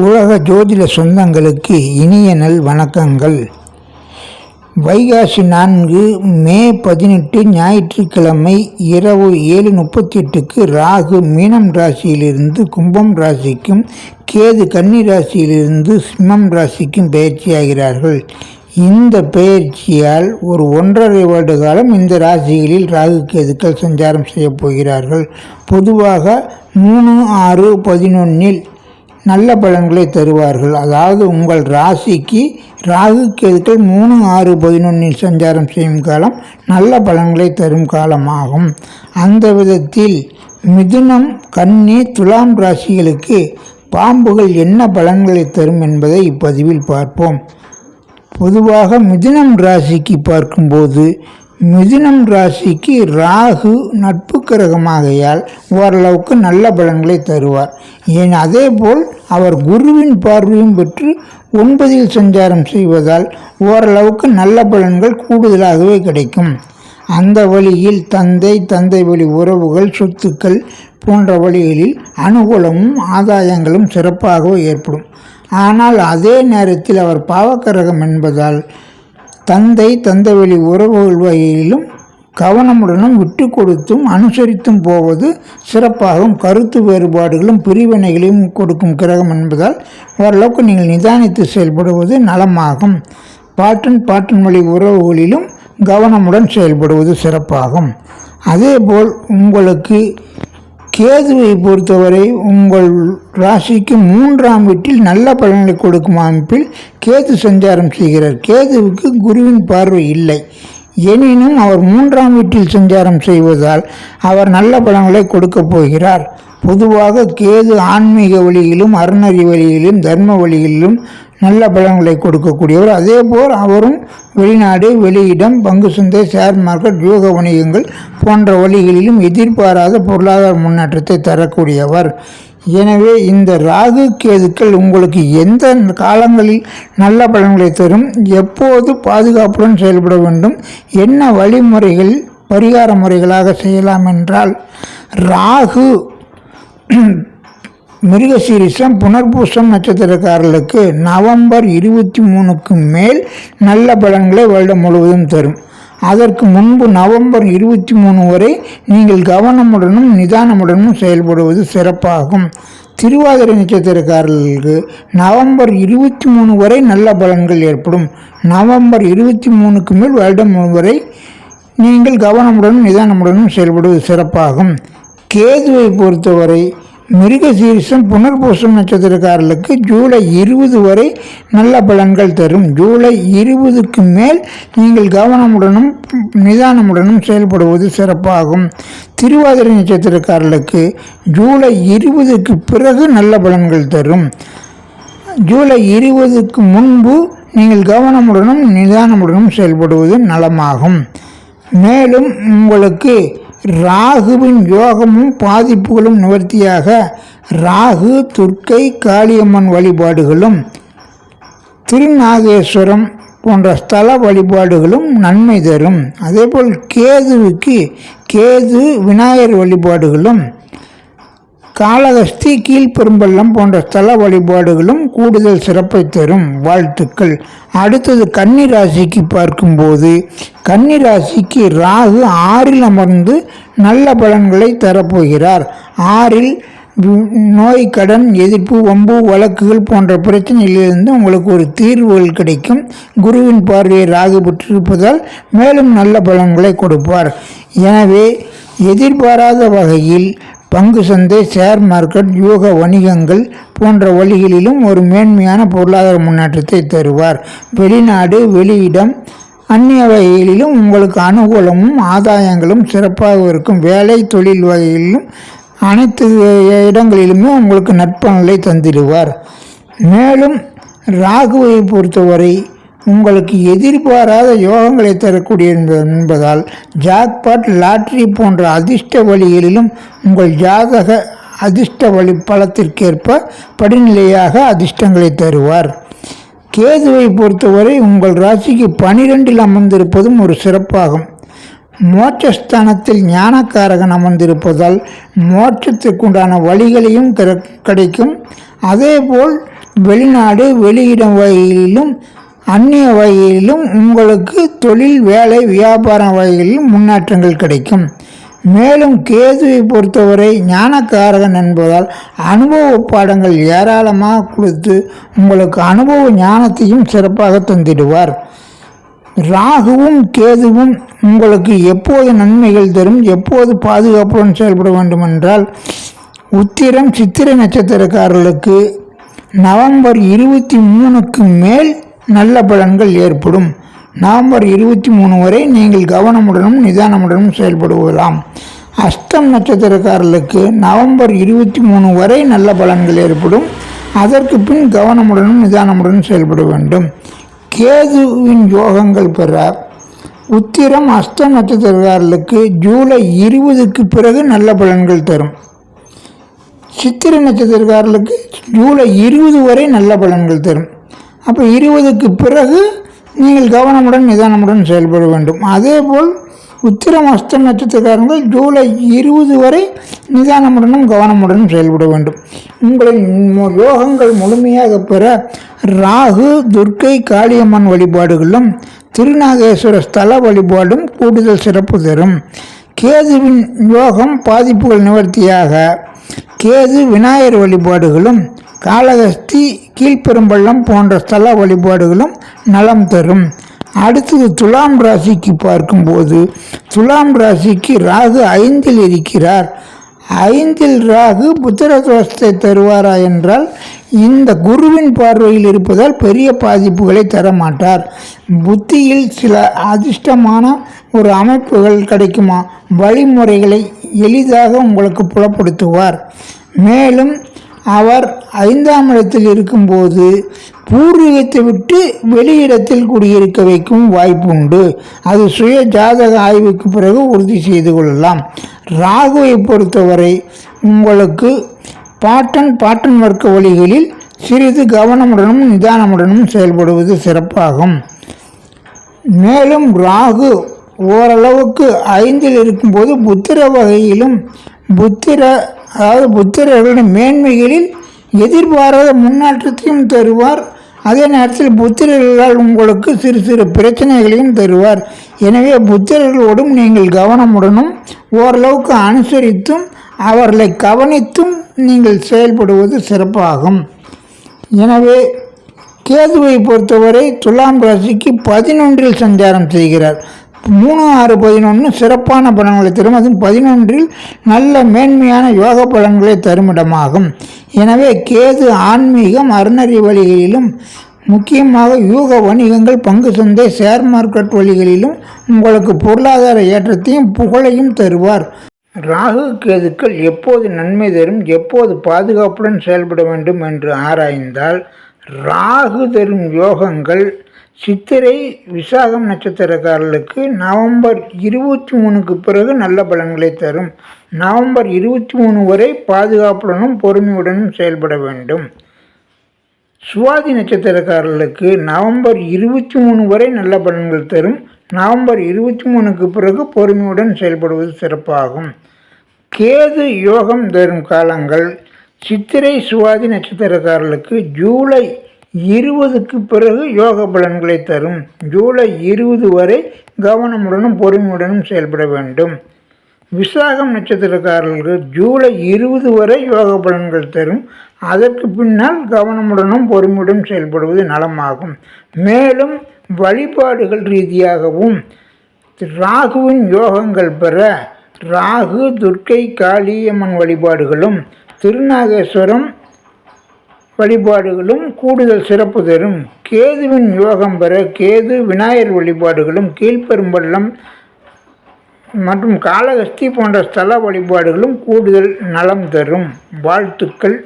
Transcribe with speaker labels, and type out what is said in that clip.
Speaker 1: உலக ஜோதிட சொந்தங்களுக்கு இனிய நல் வணக்கங்கள். வைகாசி நான்கு மே பதினெட்டு ஞாயிற்றுக்கிழமை இரவு ஏழு முப்பத்தி எட்டுக்கு ராகு மீனம் ராசியிலிருந்து கும்பம் ராசிக்கும் கேது கன்னி ராசியிலிருந்து சிம்மம் ராசிக்கும் பயிற்சியாகிறார்கள் இந்த பெயர்ச்சியால் ஒரு ஒன்றரை வருட காலம் இந்த ராசிகளில் ராகு கேதுக்கள் சஞ்சாரம் செய்யப் போகிறார்கள். பொதுவாக மூணு ஆறு பதினொன்னில் நல்ல பலன்களை தருவார்கள். அதாவது உங்கள் ராசிக்கு ராகு கேதுக்கள் மூணு ஆறு பதினொன்றில் சஞ்சாரம் செய்யும் காலம் நல்ல பலன்களை தரும் காலமாகும். அந்த விதத்தில் மிதுனம் கன்னி துலாம் ராசிகளுக்கு பாம்புகள் என்ன பலன்களை தரும் என்பதை இப்பதிவில் பார்ப்போம். பொதுவாக மிதுனம் ராசிக்கு பார்க்கும்போது மிதுனம் ராசிக்கு ராகு நட்பு கிரகமாகையால் ஓரளவுக்கு நல்ல பலன்களை தருவார். ஏன் அதேபோல் அவர் குருவின் பார்வையும் பெற்று ஒன்பதில் சஞ்சாரம் செய்வதால் ஓரளவுக்கு நல்ல பலன்கள் கூடுதலாகவே கிடைக்கும். அந்த வழியில் தந்தை தந்தை வழி உறவுகள் சொத்துக்கள் போன்ற வழிகளில் அனுகூலமும் ஆதாயங்களும் சிறப்பாகவே ஏற்படும். ஆனால் அதே நேரத்தில் அவர் பாவக்கரகம் என்பதால் தந்தை தந்தவெளி உறவுகள் வகையிலும் கவனமுடனும் விட்டு கொடுத்தும் அனுசரித்தும் போவது சிறப்பாகவும் கருத்து வேறுபாடுகளும் பிரிவினைகளையும் கொடுக்கும் கிரகம் என்பதால் ஓரளவுக்கு நீங்கள் நிதானித்து செயல்படுவது நலமாகும். பாட்டன் பாட்டன் வழி உறவுகளிலும் கவனமுடன் செயல்படுவது சிறப்பாகும். அதேபோல் உங்களுக்கு கேதுவை பொறுத்தவரை உங்கள் ராசிக்கு மூன்றாம் வீட்டில் நல்ல பலன்களை கொடுக்கும் அமைப்பில் கேது சஞ்சாரம் செய்கிறார். கேதுவுக்கு குருவின் பார்வை இல்லை. எனினும் அவர் மூன்றாம் வீட்டில் சஞ்சாரம் செய்வதால் அவர் நல்ல பலன்களை கொடுக்கப் போகிறார். பொதுவாக கேது ஆன்மீக வழியிலும் அறநறி வழியிலும் தர்ம வழியிலும் நல்ல பலன்களை கொடுக்கக்கூடியவர். அதேபோல் அவரும் வெளிநாடு வெளியிடம் பங்கு சந்தை ஷேர் மார்க்கெட் யோக வணிகங்கள் போன்ற வழிகளிலும் எதிர்பாராத பொருளாதார முன்னேற்றத்தை தரக்கூடியவர். எனவே இந்த ராகு கேதுக்கள் உங்களுக்கு எந்த காலங்களில் நல்ல பலன்களை தரும் எப்போது பாதுகாப்புடன் செயல்பட வேண்டும் என்ன வழிமுறைகள் பரிகார முறைகளாக செய்யலாம் என்றால் ராகு மிருகசீரிசம் புனர்பூசம் நட்சத்திரக்காரர்களுக்கு நவம்பர் இருபத்தி மூணுக்கு மேல் நல்ல பலன்களை வருடம் முழுவதும் தரும். அதற்கு முன்பு நவம்பர் இருபத்தி மூணு வரை நீங்கள் கவனமுடனும் நிதானமுடனும் செயல்படுவது சிறப்பாகும். திருவாதிரை நட்சத்திரக்காரர்களுக்கு நவம்பர் இருபத்தி மூணு வரை நல்ல பலன்கள் ஏற்படும். நவம்பர் இருபத்தி மூணுக்கு மேல் வருடம் வரை நீங்கள் கவனமுடனும் நிதானமுடனும் செயல்படுவது சிறப்பாகும். கேதுவை பொறுத்தவரை மிருகசீரிசம் புனர்பூசம் நட்சத்திரக்காரர்களுக்கு ஜூலை இருபது வரை நல்ல பலன்கள் தரும். ஜூலை இருபதுக்கு மேல் நீங்கள் கவனமுடனும் நிதானமுடனும் செயல்படுவது சிறப்பாகும். திருவாதிரை நட்சத்திரக்காரர்களுக்கு ஜூலை இருபதுக்கு பிறகு நல்ல பலன்கள் தரும். ஜூலை இருபதுக்கு முன்பு நீங்கள் கவனமுடனும் நிதானமுடனும் செயல்படுவது நலமாகும். மேலும் உங்களுக்கு ராகுவின் யோகமும் பாதிப்புகளும் நிவர்த்தியாக. ராகு துர்க்கை காளியம்மன் வழிபாடுகளும் திருநாகேஸ்வரம் போன்ற ஸ்தல வழிபாடுகளும் நன்மை தரும். அதேபோல் கேதுவுக்கு கேது விநாயகர் வழிபாடுகளும் காளகஸ்தி கீழ்பெரும்பள்ளம் போன்ற ஸ்தல வழிபாடுகளும் கூடுதல் சிறப்பை தரும். வாழ்த்துக்கள். அடுத்தது கன்னி ராசிக்கு பார்க்கும்போது கன்னி ராசிக்கு ராகு ஆறில் அமர்ந்து நல்ல பலன்களை தரப்போகிறார். ஆறில் நோய் கடன் எதிர்ப்பு வம்பு வழக்குகள் போன்ற பிரச்சனையிலிருந்து உங்களுக்கு ஒரு தீர்வுகள் கிடைக்கும். குருவின் பார்வையை ராகு பெற்றிருப்பதால் மேலும் நல்ல பலன்களை கொடுப்பார். எனவே எதிர்பாராத வகையில் பங்கு சந்தை ஷேர் மார்க்கெட் யூக வணிகங்கள் போன்ற வழிகளிலும் ஒரு மேன்மையான பொருளாதார முன்னேற்றத்தை தருவார். வெளிநாடு வெளியிடம் அந்நிய வகைகளிலும் உங்களுக்கு அனுகூலமும் ஆதாயங்களும் சிறப்பாக இருக்கும். வேலை தொழில் வகைகளிலும் அனைத்து இடங்களிலுமே உங்களுக்கு நற்பலன்களை தந்திடுவார். மேலும் ராகுவை பொறுத்தவரை உங்களுக்கு எதிர்பாராத யோகங்களை தரக்கூடிய என்பதால் ஜாக்பாட் லாட்ரி போன்ற அதிர்ஷ்ட வழிகளிலும் உங்கள் ஜாதக அதிர்ஷ்ட வழி பலத்திற்கேற்ப படிநிலையாக அதிர்ஷ்டங்களை தருவார். கேதுவை பொறுத்தவரை உங்கள் ராசிக்கு பனிரெண்டில் அமர்ந்திருப்பதும் ஒரு சிறப்பாகும். மோட்சஸ்தானத்தில் ஞானக்காரகன் அமர்ந்திருப்பதால் மோட்சத்துக்குண்டான வழிகளையும் கிடைக்கும். அதேபோல் வெளிநாடு வெளியிடம் வகையிலும் அந்நிய வகையிலும் உங்களுக்கு தொழில் வேலை வியாபாரம் வகையிலும் முன்னேற்றங்கள் கிடைக்கும். மேலும் கேதுவை பொறுத்தவரை ஞானக்காரகன் என்பதால் அனுபவ பாடங்கள் ஏராளமாக கொடுத்து உங்களுக்கு அனுபவ ஞானத்தையும் சிறப்பாக தந்திடுவார். ராகுவும் கேதுவும் உங்களுக்கு எப்போது நன்மைகள் தரும் எப்போது பாதுகாப்புடன் செயல்பட வேண்டும் என்றால் உத்திரம் சித்திரை நட்சத்திரக்காரர்களுக்கு நவம்பர் இருபத்தி மூணுக்கு மேல் நல்ல பலன்கள் ஏற்படும். நவம்பர் இருபத்தி மூணு வரை நீங்கள் கவனமுடனும் நிதானமுடனும் செயல்படுவதாம். அஷ்டம் நட்சத்திரக்காரர்களுக்கு நவம்பர் இருபத்தி மூணு வரை நல்ல பலன்கள் ஏற்படும். அதற்கு பின் கவனமுடனும் நிதானமுடனும் செயல்பட வேண்டும். கேதுவின் யோகங்கள் பெற உத்திரம் அஷ்ட நட்சத்திரக்காரர்களுக்கு ஜூலை இருபதுக்கு பிறகு நல்ல பலன்கள் தரும். சித்திரை நட்சத்திரக்காரர்களுக்கு ஜூலை இருபது வரை நல்ல பலன்கள் தரும். அப்போ இருபதுக்கு பிறகு நீங்கள் கவனமுடன் நிதானமுடன் செயல்பட வேண்டும். அதேபோல் உத்திரம் அஸ்தம் நட்சத்திரக்காரங்கள் ஜூலை இருபது வரை நிதானமுடனும் கவனமுடனும் செயல்பட வேண்டும். உங்களின் யோகங்கள் முழுமையாக பெற ராகு துர்க்கை காளியம்மன் வழிபாடுகளும் திருநாகேஸ்வர ஸ்தல வழிபாடும் கூடுதல் சிறப்பு தரும். கேதுவின் யோகம் பாதிப்புகள் நிவர்த்தியாக. கேது விநாயகர் வழிபாடுகளும் காளகஸ்தி கீழ்ப்பெரும்பள்ளம் போன்ற ஸ்தல வழிபாடுகளும் நலம் தரும். அடுத்தது துலாம் ராசிக்கு பார்க்கும்போது துலாம் ராசிக்கு ராகு ஐந்தில் இருக்கிறார். ஐந்தில் ராகு புத்திரதோஷத்தை தருவாரா என்றால் இந்த குருவின் பார்வையில் இருப்பதால் பெரிய பாதிப்புகளை தரமாட்டார். புத்தியில் சில அதிர்ஷ்டமான ஒரு அமைப்புகள் கிடைக்குமா? வழிமுறைகளை எளிதாக உங்களுக்கு புலப்படுத்துவார். மேலும் அவர் ஐந்தாம் இடத்தில் இருக்கும்போது பூர்வீகத்தை விட்டு வெளியிடத்தில் குடியிருக்க வைக்கும் வாய்ப்பு உண்டு அது சுய ஜாதக ஆய்வுக்கு பிறகு உறுதி செய்து கொள்ளலாம். ராகுவை பொறுத்தவரை உங்களுக்கு பாட்டன் பாட்டன் வர்க்க வழிகளில் சிறிது கவனமுடனும் நிதானமுடனும் செயல்படுவது சிறப்பாகும். மேலும் ராகு ஓரளவுக்கு ஐந்தில் இருக்கும்போது புத்திர வகையிலும் புத்திர அதாவது புத்திரர்களின் மேன்மைகளில் எதிர்பாராத முன்னேற்றத்தையும் தருவார். அதே நேரத்தில் புத்திரர்களால் உங்களுக்கு சிறு சிறு பிரச்சனைகளையும் தருவார். எனவே புத்திரர்களோடும் நீங்கள் கவனமுடனும் ஓரளவுக்கு அனுசரித்தும் அவர்களை கவனித்தும் நீங்கள் செயல்படுவது சிறப்பாகும். எனவே கேதுவை பொறுத்தவரை துலாம் ராசிக்கு பதினொன்றில் சஞ்சாரம் செய்கிறார். மூணு ஆறு பதினொன்று சிறப்பான பலன்களை தரும். அதுவும் பதினொன்றில் நல்ல மேன்மையான யோக பலன்களை தரும் இடமாகும் எனவே கேது ஆன்மீகம் அறநறி வழிகளிலும் முக்கியமாக யூக வணிகங்கள் பங்கு சந்தை ஷேர் மார்க்கெட் வழிகளிலும் உங்களுக்கு பொருளாதார ஏற்றத்தையும் புகழையும் தருவார். ராகு கேதுக்கள் எப்போது நன்மை தரும் எப்போது பாதுகாப்புடன் செயல்பட வேண்டும் என்று ஆராய்ந்தால் ராகு தரும் யோகங்கள் சித்திரை விசாகம் நட்சத்திரக்காரர்களுக்கு நவம்பர் இருபத்தி மூணுக்கு பிறகு நல்ல பலன்களை தரும். நவம்பர் இருபத்தி மூணு வரை பாதுகாப்புடனும் பொறுமையுடனும் செயல்பட வேண்டும். சுவாதி நட்சத்திரக்காரர்களுக்கு நவம்பர் இருபத்தி மூணு வரை நல்ல பலன்கள் தரும். நவம்பர் இருபத்தி மூணுக்கு பிறகு பொறுமையுடன் செயல்படுவது சிறப்பாகும். கேது யோகம் தரும் காலங்கள் சித்திரை சுவாதி நட்சத்திரக்காரர்களுக்கு ஜூலை இருபதுக்கு பிறகு யோக பலன்களை தரும். ஜூலை இருபது வரை கவனமுடனும் பொறுமையுடனும் செயல்பட வேண்டும். விசாகம் நட்சத்திரக்காரர்களுக்கு ஜூலை இருபது வரை யோக பலன்கள் தரும். அதற்கு பின்னால் கவனமுடனும் பொறுமையுடன் செயல்படுவது நலமாகும். மேலும் வழிபாடுகள் ரீதியாகவும் ராகுவின் யோகங்கள் பெற ராகு துர்க்கை காளியம்மன் வழிபாடுகளும் திருநாகேஸ்வரம் வழிபாடுகளும் கூடுதல் சிறப்பு தரும். கேதுவின் யோகம் பெற கேது விநாயகர் வழிபாடுகளும் கீழ்பெரும்பள்ளம் மற்றும் காளகஸ்தி போன்ற ஸ்தல வழிபாடுகளும் கூடுதல் நலம் தரும். வாழ்த்துக்கள்.